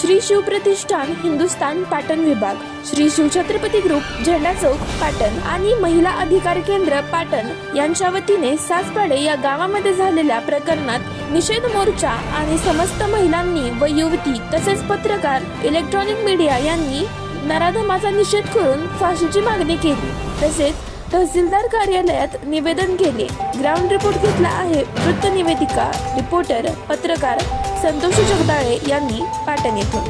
श्री शिवप्रतिष्ठान हिंदुस्थान पाटण विभाग श्री शिवछत्रपती ग्रुप झेंडा चौक पाटण आणि महिला अधिकार केंद्र पाटण यांच्या वतीने सासपाडे या गावामध्ये झालेल्या प्रकरणात निषेध मोर्चा आणि समस्त महिलांनी व युवती तसेच पत्रकार इलेक्ट्रॉनिक मीडिया यांनी नराधमाचा निषेध करून फाशीची मागणी केली. तसेच तहसीलदार कार्यालयात निवेदन केले. ग्राउंड रिपोर्ट घेतला आहे. वृत्त निवेदिका रिपोर्टर पत्रकार संतोष जगदाळे यांनी पाटण येथून.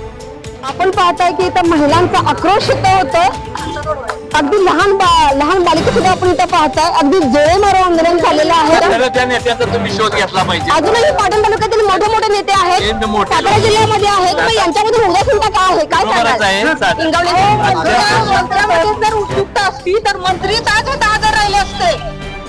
आपण पाहताय की इथं महिलांचा आक्रोश इथं होतं अगदी लहान बा लहान बालिका सुद्धा आपण इथं पाहताय. अगदी जोळे मारो आंदोलन झालेलं आहे. तर त्या नेत्याचा तुम्ही शोध घेतला पाहिजे. अजूनही पाटण तालुक्यातील मोठे मोठे नेते हे आहेत सातारा. जिल्ह्यामध्ये आहेत. मग यांच्यामध्ये उदासीनता काय आहे? काय. सांगाल? हिंगवली मंत्र्यामध्ये जर उत्सुकता असती तर मंत्री ताजे ताजे राहिले असते.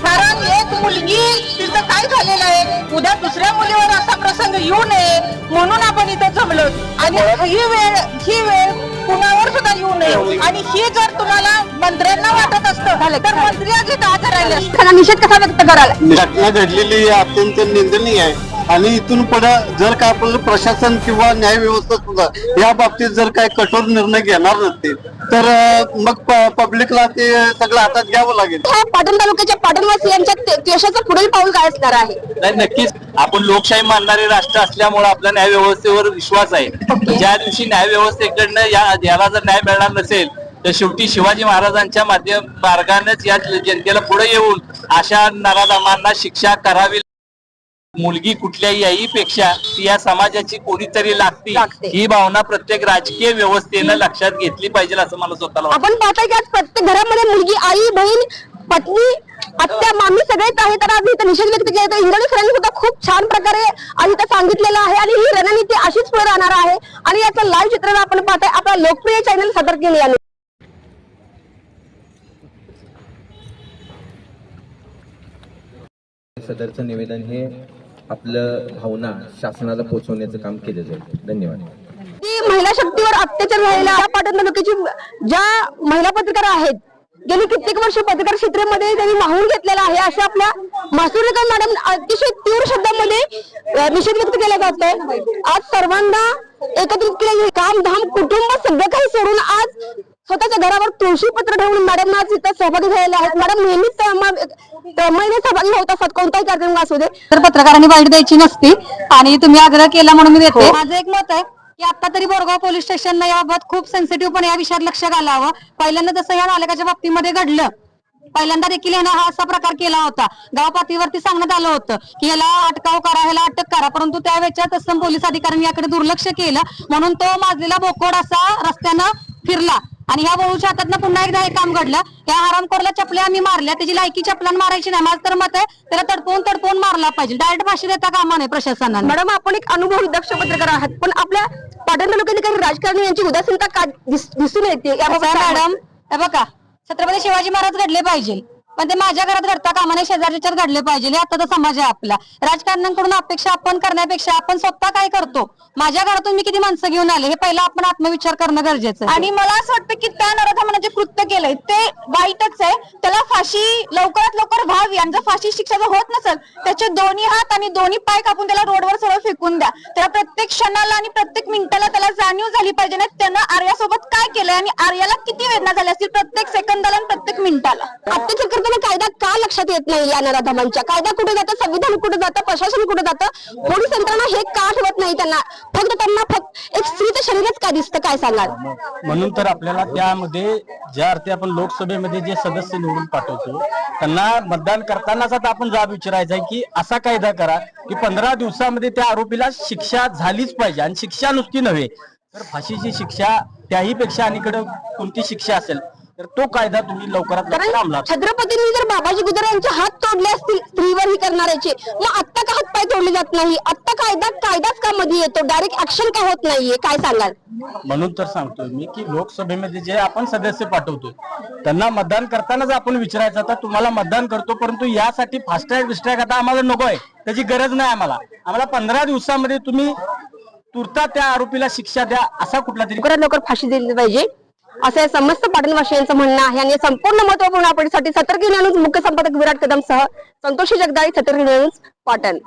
कारण एक मुलगी तिचं काय झालेलं आहे? उद्या दुसऱ्या मुलीवर असा प्रसंग येऊ नये म्हणून आपण इथे जमलो. आणि ही वेळ ही वेळ कुणावर सुद्धा येऊ नये. आणि ही जर तुम्हाला मंत्र्यांना वाटत असतं तर मंत्री ताजे राहिले असते. त्यांना निषेध कसा व्यक्त कराल? घटना घडलेली अत्यंत निंदनीय आहे. आणि इथून पुढे जर का आपलं प्रशासन किंवा न्याय व्यवस्था सुद्धा या बाबतीत जर काय कठोर निर्णय घेणार नसतील तर मग प- पब्लिकला ते सगळं हातात घ्यावं लागेल. पाटण तालुक्याच्या पाटणवासियांच्या यशाचं पुढील पाऊल काय असणार आहे. नाही नक्कीच. आपण लोकशाही मानणारे राष्ट्र असल्यामुळे आपल्या न्याय व्यवस्थेवर विश्वास आहे. ज्या दिवशी न्याय व्यवस्थेकडनं या याला जर न्याय मिळणार नसेल तर शेवटी शिवाजी महाराजांच्या माध्यम मार्गानेच या जनतेला पुढे येऊन अशा नराधमांना शिक्षा करावी मुलगी कुठल्याही पेक्षा ती या समाजाची कोणीतरी लागती. लागते. ही भावना प्रत्येक राजकीय व्यवस्थेनं लक्षात घेतली पाहिजे असं मला स्वतःला वाटतं. आपण पाहताय की आज प्रत्येक घरामध्ये मुलगी आई बहीण पत्नी आत्या मामी सगळेच आहेत. तर आज इथं निषेध व्यक्त केला. तर इंग्रजी सरांनी सुद्धा खूप छान प्रकारे आज इथं सांगितलेलं आहे आणि ही रणनीती अशीच पुढे राहणार आहे. आणि याचं लाईव्ह चित्र आपण पाहताय. आपला लोकप्रिय चॅनल सदर केले याने सदरचं निवेदन हे आपलं भावना शासनाला पोहोचवण्याचं काम केलं जाईल. धन्यवाद. महिला शक्तीवर अत्याचार झालेल्या पाटण तालुक्याची ज्या महिला पत्रकार आहेत गेली कित्येक वर्ष पत्रकार क्षेत्रामध्ये त्यांनी माहून घेतलेला आहे अशा आपल्या मासुरेकर मॅडम अतिशय तीव्र शब्दामध्ये निषेध व्यक्त केला जातोय आज सर्वांना एकत्रित केले काम धाम कुटुंब सगळं काही सोडून आज स्वतःच्या घरावर तुळशी पत्र ठेवून मॅडम आज इथं सहभागी झालेले आहेत. मॅडम नेहमीच तळमळीने सहभागी होत असतात. कोणताही कार्यक्रम असू दे. तर पत्रकारांनी वाईट द्यायची नसती. आणि तुम्ही आग्रह केला म्हणून मी देते. माझं एक मत आहे की आता तरी बोरगाव पोलीस स्टेशनला याबाबत खूप सेन्सिटिव्ह पण या विषयात लक्ष घालावं. पहिल्यांदा जसं या नालकाच्या बाबतीमध्ये घडलं पहिल्यांदा देखील यानं हा असा प्रकार केला होता. गाव पातळीवरती सांगण्यात आलं होतं की याला अटकाव करा ह्याला अटक करा. परंतु त्यावेळेच्या तत्सम पोलीस अधिकाऱ्यांनी याकडे दुर्लक्ष केलं. म्हणून तो माजलेला बोकोड असा रस्त्यानं फिरला. आणि ह्या वळूच्या हातातनं पुन्हा एकदा हे काम घडलं. या हरामखोरला चपल्या आम्ही मारल्या. त्याची लायकी चपलान मारायची नाही. माझं तर मत आहे त्याला तडपवून तडपवून मारला पाहिजे. डायरेक्ट फाशी देता कामा नाही प्रशासनाने. मॅडम आपण एक अनुभवी दक्ष पत्रकार आहात. पण आपल्या पाटण तालुक्यातील काही राजकारणी यांची उदासीनता का दिस- दिसून येते? मॅडम. हे बघा छत्रपती शिवाजी महाराज घडले पाहिजे. पण ते माझ्या घरात घडता कामा नये शेजारच्याच घडले पाहिजे. हे आता समाज आहे आपला. राजकारण्यांकडून अपेक्षा आपण करण्यापेक्षा आपण स्वतः काय करतो? माझ्या घरातून मी किती माणसं घेऊन आले? हे पहिला आपण आत्मविचार करणं गरजेचं आहे. आणि मला असं वाटतं की त्या नराधमानं जे कृत्य केलंय ते वाईटच आहे. त्याला फाशी लवकरात लवकर व्हावी आणि जर फाशी शिक्षा जर होत नसेल त्याचे दोन्ही हात आणि दोन्ही पाय कापून त्याला रोडवर सरळ फेकून द्या. त्याला प्रत्येक क्षणाला आणि प्रत्येक मिनिटाला त्याला जाणीव झाली पाहिजे ना त्यानं आर्यासोबत काय केलंय आणि आर्याला किती वेदना झाल्या असतील प्रत्येक सेकंदाला आणि प्रत्येक मिनिटाला? अत्याचार कायदा का लक्षात येत नाही या नराधमांच्या? कायदा कुठे जातं? संविधान कुठे जातं? प्रशासन कुठे जातं? पोलीस यंत्रणा हे का आठवत नाही त्यांना? फक्त त्यांना फक्त एक स्त्रीचं शरीरच का दिसतं? काय सांगाल? म्हणून तर आपल्याला त्यामध्ये ज्या अर्थी आपण लोकसभेमध्ये जे सदस्य निवडून पाठवतो त्यांना मतदान करतानाच आता आपण जाब विचारायचा आहे की असा कायदा करा की पंधरा दिवसामध्ये त्या आरोपीला शिक्षा झालीच पाहिजे आणि शिक्षा नुसती नव्हे. तर फाशीची शिक्षा त्याही पेक्षा अलीकडे कोणती शिक्षा असेल? तर तो कायदा तुम्ही लवकरात लवकर कारण अंमलात छत्रपतींनी जर बाबाजी गुजर यांचे हात तोडले असतील स्त्रीवर ही करणाऱ्याचे मग आत्ता का हात पाय तोडले जात नाही? आत्ता कायदा कायदाच का मध्ये येतो? डायरेक्ट ऍक्शन का होत नाहीये? काय सांगाल? म्हणून तर सांगतोय मी की लोकसभेमध्ये जे आपण सदस्य पाठवतो त्यांना मतदान करतानाच आपण विचारायचं आता तुम्हाला मतदान करतो परंतु यासाठी फास्टॅग बिस्टॅग आता आम्हाला नको आहे. त्याची गरज नाही आम्हाला. आम्हाला पंधरा दिवसामध्ये तुम्ही तुरता त्या आरोपीला शिक्षा द्या असा कुठला तरी लवकरात लवकर फाशी दिली पाहिजे. असं समस्त समस्त पाटणवासियांचं म्हणणं आहे आणि संपूर्ण महत्त्वपूर्ण अपडेटसाठी सतर्क न्यूज मुख्य संपादक विराट कदम सह संतोषी जगदाळी सतर्क न्यूज पाटण.